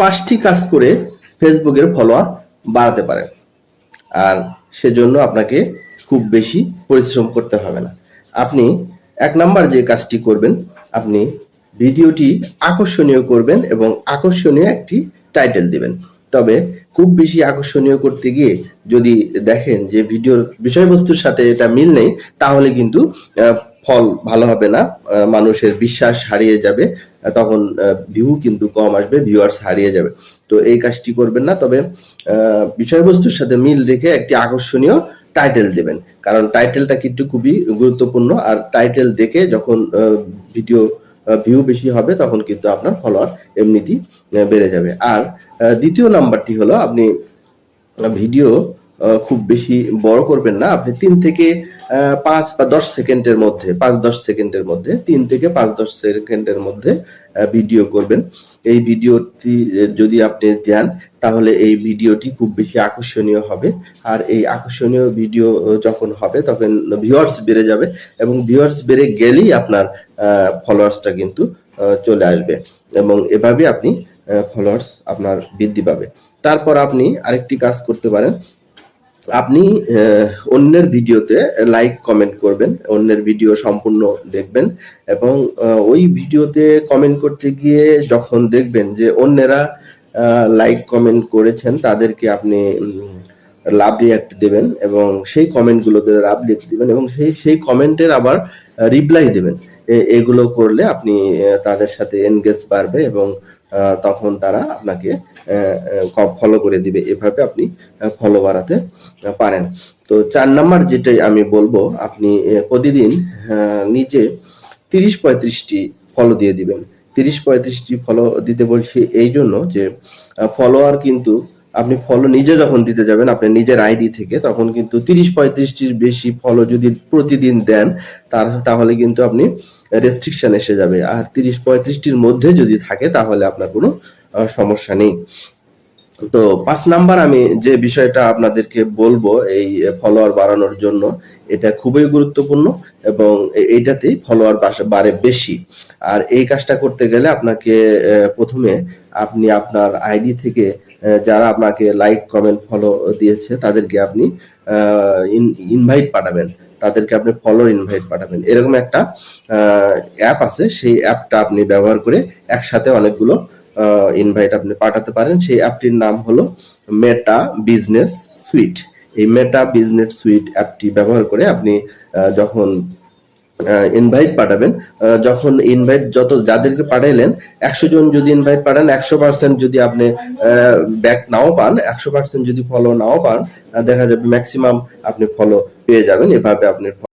পাঁচটি কাজ করে ফেসবুকের ফলোয়ার বাড়াতে পারেন আর সেজন্য আপনাকে খুব বেশি পরিশ্রম করতে হবে না। আপনি এক নাম্বার যে কাজটি করবেন, আপনি ভিডিওটি আকর্ষণীয় করবেন এবং আকর্ষণীয় একটি টাইটেল দিবেন। তবে খুব বেশি আকর্ষণীয় করতে গিয়ে যদি দেখেন যে ভিডিওর বিষয়বস্তুর সাথে এটা মিল নেই, তাহলে কিন্তু ফল ভালো হবে না মানুষের বিশ্বাস হারিয়ে যাবে তখন ভিউ কিন্তু কম আসবে ভিউয়ার্স হারিয়ে যাবে। তো এই কাজটি করবেন না, তবে বিষয়বস্তুর সাথে মিল রেখে একটি আকর্ষণীয় টাইটেল দেবেন। কারণ টাইটেলটা কিন্তু খুবই গুরুত্বপূর্ণ, আর টাইটেল দেখে যখন ভিডিও ভিউ বেশি হবে, তখন কিন্তু আপনার ফলোয়ার এমনিতেই বেড়ে যাবে। আর দ্বিতীয় নাম্বারটি হলো, আপনি ভিডিও খুব বেশি বড় করবেন না, আপনি তিন থেকে পাঁচ বা দশ সেকেন্ডের মধ্যে, পাঁচ দশ সেকেন্ডের মধ্যে, তিন থেকে পাঁচ দশ সেকেন্ডের মধ্যে ভিডিও করবেন। এই ভিডিওটি যদি আপনি দেন, তাহলে এই ভিডিওটি খুব বেশি আকর্ষণীয় হবে। আর এই আকর্ষণীয় ভিডিও যখন হবে, তখন ভিউয়ার্স বেড়ে যাবে এবং ভিউয়ার্স বেড়ে গেলেই আপনার ফলোয়ার্সটা কিন্তু চলে আসবে এবং এভাবে আপনি ফলোয়ার্স আপনার বৃদ্ধি পাবে। তারপর আপনি আরেকটি কাজ করতে পারেন। আপনি অন্যের ভিডিওতে লাইক কমেন্ট করবেন, অন্যের ভিডিও সম্পূর্ণ দেখবেন এবং ওই ভিডিওতে কমেন্ট করতে গিয়ে যখন দেখবেন যে অন্যেরা লাইক কমেন্ট করেছেন, তাদেরকে আপনি লাভ রিয়াক্ট দেবেন এবং সেই কমেন্টগুলোতে লাভ রিয়াক্ট দেবেন এবং সেই সেই কমেন্টের আবার রিপ্লাই দেবেন। এগুলো করলে আপনি তাদের সাথে এনগেজ বাড়বে এবং তখন তারা আপনাকে ফলো করে দিবে। এভাবে আপনি ফলো বাড়াতে পারেন। তো চার নাম্বার যেটাই আমি বলব আপনি প্রতিদিন আহ, নিজে তিরিশ পঁয়ত্রিশটি ফলো দিয়ে দিবেন। তিরিশ পঁয়ত্রিশটি ফলো দিতে বলছি এই জন্য যে ফলোয়ার কিন্তু আপনি ফলো নিজে যখন দিতে যাবেন আপনি নিজের আইডি থেকে, তখন কিন্তু তিরিশ পঁয়ত্রিশটির বেশি ফলো যদি প্রতিদিন দেন, তার, তাহলে কিন্তু আপনি রেস্ট্রিকশন এসে যাবে। আর তিরিশ পঁয়ত্রিশটির মধ্যে যদি থাকে, তাহলে আপনার কোনো সমস্যা নেই। তো পাঁচ নাম্বার আমি যে বিষয়টা আপনাদেরকে বলব, এই ফলোয়ার বাড়ানোর জন্য, এটা খুবই গুরুত্বপূর্ণ এবং এইটাতেই ফলোয়ার বাড়ে বেশি। আর এই কাজটা করতে গেলে আপনাকে প্রথমে আপনি আপনার আইডি থেকে যারা আপনাকে লাইক কমেন্ট ফলো দিয়েছে, তাদেরকে আপনি ইনভাইট পাঠাবেন। তাদেরকে আপনি ফলো ইনভাইট পাঠাবেন। এরকম একটা অ্যাপ আছে। সেই অ্যাপটা আপনি ব্যবহার করে একসাথে অনেকগুলো ইনভাইট আপনি পাঠাতে পারেন। সেই অ্যাপটির নাম হলো মেটা বিজনেস সুইট এই মেটা বিজনেস সুইট অ্যাপটি ব্যবহার করে আপনি যখন ইনভাইট পাঠাবেন। যখন ইনভাইট যত যাদেরকে পাঠাইলেন, একশো জন যদি ইনভাইট পাঠান, একশো পার্সেন্ট যদি আপনি ব্যাক নাও পান, একশো পার্সেন্ট যদি ফলো নাও পান দেখা যাবে ম্যাক্সিমাম আপনি ফলো পেয়ে যাবেন। এভাবে আপনি